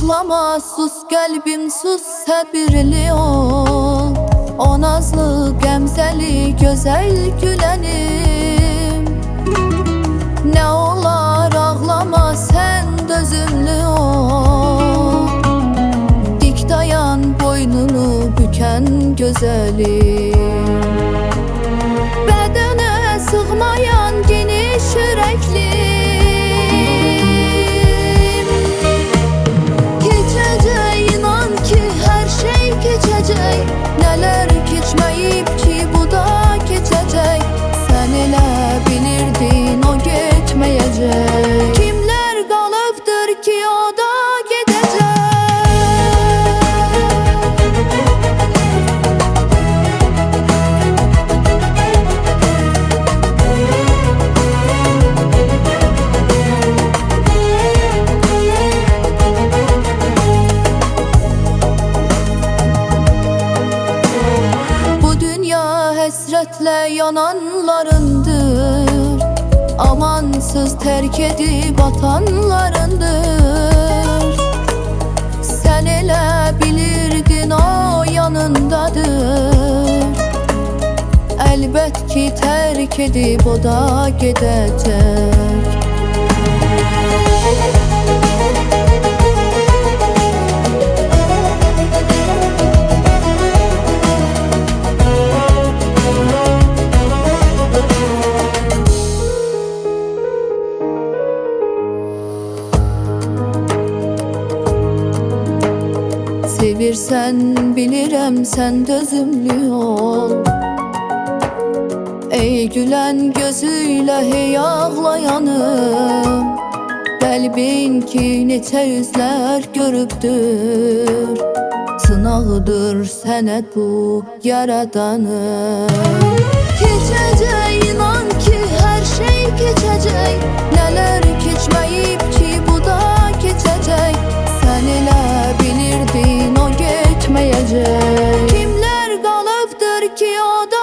Ağlama sus kalbim sus səbirli ol O nazlı qəmzəli gözəl gülənim Nə olar ağlama sən dözümlü ol Dik dayan boynunu bükən gözəlim Bədənə sığmayan geniş ürəklim kalıptır ki o da hesretle yananlarındır Amansız terk edip atanlarındır. Sen elə bilirdin o yanındadır. Elbet ki terk edip o da gidecek Sevirsen bilirəm sən dözümlü ol Ey gülen gözüyle hey ağlayanım. Qəlbin ki neçə üzlər görübdür Sınağıdır sənət bu yaradanım. Keçəcək inan ki que eu dou